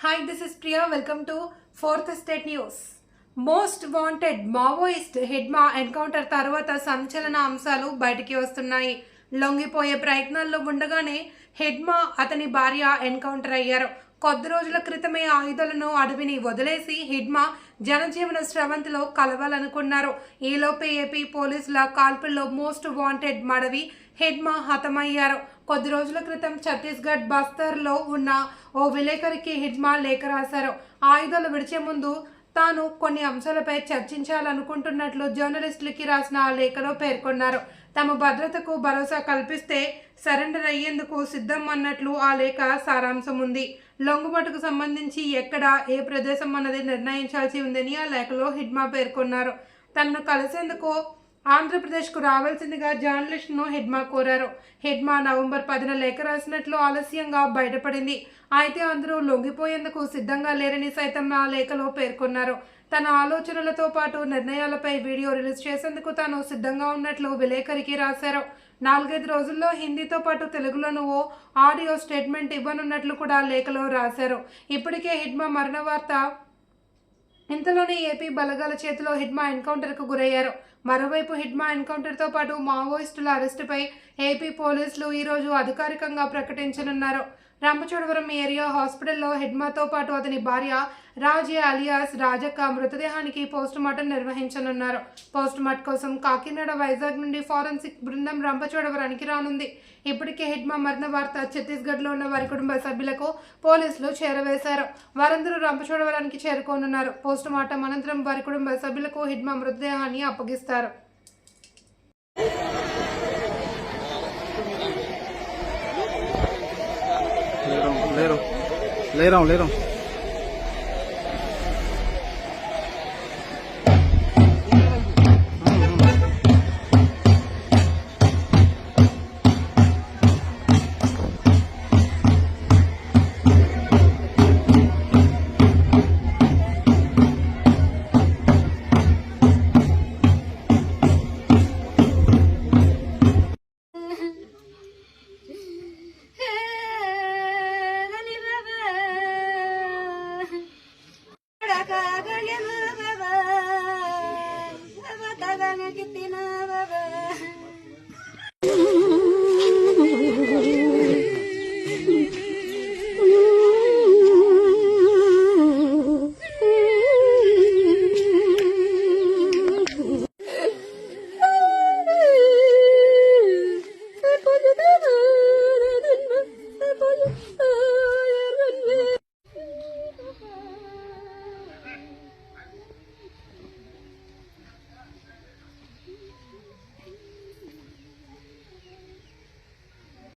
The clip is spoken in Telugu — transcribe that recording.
Hi this is Priya welcome to Fourth State News most wanted Maoist Hidma encounter తర్వాత సంచలన అంశాలు బయటికి వస్తున్నాయి లొంగిపోయే ప్రయత్నాల్లో ఉండగానే హెడ్మా అతని భార్య ఎన్కౌంటర్ అయ్యారు కొద్ది రోజుల క్రితమే ఆయుధాలను అడవిని వదిలేసి హిడ్మా జనజీవన స్రవంతిలో కలవాలనుకున్నారు ఈలోపే ఏపీ పోలీసుల కాల్పుల్లో మోస్ట్ వాంటెడ్ మడవి హెడ్మా హతమయ్యారు కొద్ది రోజుల క్రితం ఛత్తీస్గఢ్ బస్తర్లో ఉన్న ఓ విలేకరికి హిజ్మా లేఖ రాశారు. ఆయుధాలు విడిచే ముందు తాను కొన్ని అంశాలపై చర్చించాలనుకుంటున్నట్లు జర్నలిస్టులకి రాసిన ఆ లేఖలో పేర్కొన్నారు. తమ భద్రతకు భరోసా కల్పిస్తే సరెండర్ అయ్యేందుకు సిద్ధం అన్నట్లు ఆ లేఖ సారాంశం ఉంది. లొంగుబాటుకు సంబంధించి ఎక్కడ ఏ ప్రదేశం అన్నది నిర్ణయించాల్సి ఉందని ఆ లేఖలో హిడ్మా పేర్కొన్నారు. తనను కలిసేందుకు ఆంధ్రప్రదేశ్కు రావాల్సిందిగా జర్నలిస్ట్ను హెడ్మా కోరారు. హెడ్మా నవంబర్ పదిన లేఖ రాసినట్లు ఆలస్యంగా బయటపడింది. అయితే అందరూ లొంగిపోయేందుకు సిద్ధంగా లేరని సైతం ఆ లేఖలో పేర్కొన్నారు. తన ఆలోచనలతో పాటు నిర్ణయాలపై వీడియో రిలీజ్ చేసేందుకు తాను సిద్ధంగా ఉన్నట్లు విలేకరికి రాశారు. నాలుగైదు రోజుల్లో హిందీతో పాటు తెలుగులోనూ ఓ ఆడియో స్టేట్మెంట్ ఇవ్వనున్నట్లు కూడా లేఖలో రాశారు. ఇప్పటికే హిడ్మా మరణ వార్త ఇంతలోనే ఏపీ బలగాల చేతిలో హిడ్మా ఎన్కౌంటర్కు గురయ్యారు. మరోవైపు హిడ్మా ఎన్కౌంటర్తో పాటు మావోయిస్టుల అరెస్టుపై ఏపీ పోలీసులు ఈరోజు అధికారికంగా ప్రకటించనున్నారు. రంపచోడవరం ఏరియా హాస్పిటల్లో హెడ్మాతో పాటు అతని భార్య రాజే అలియాస్ రాజక్క మృతదేహానికి పోస్టుమార్టం నిర్వహించనున్నారు. పోస్టుమార్టం కోసం కాకినాడ వైజాగ్ నుండి ఫారెన్సిక్ బృందం రంపచోడవరానికి రానుంది. ఇప్పటికే హెడ్మా మరణ వార్త ఛత్తీస్గఢ్లో ఉన్న వారి కుటుంబ సభ్యులకు పోలీసులు చేరవేశారు. వారందరూ రంపచోడవరానికి చేరుకోనున్నారు. పోస్టుమార్టం అనంతరం వారి కుటుంబ సభ్యులకు హెడ్మా మృతదేహాన్ని అప్పగిస్తారు. leirão, leirão. I get Kitty, never.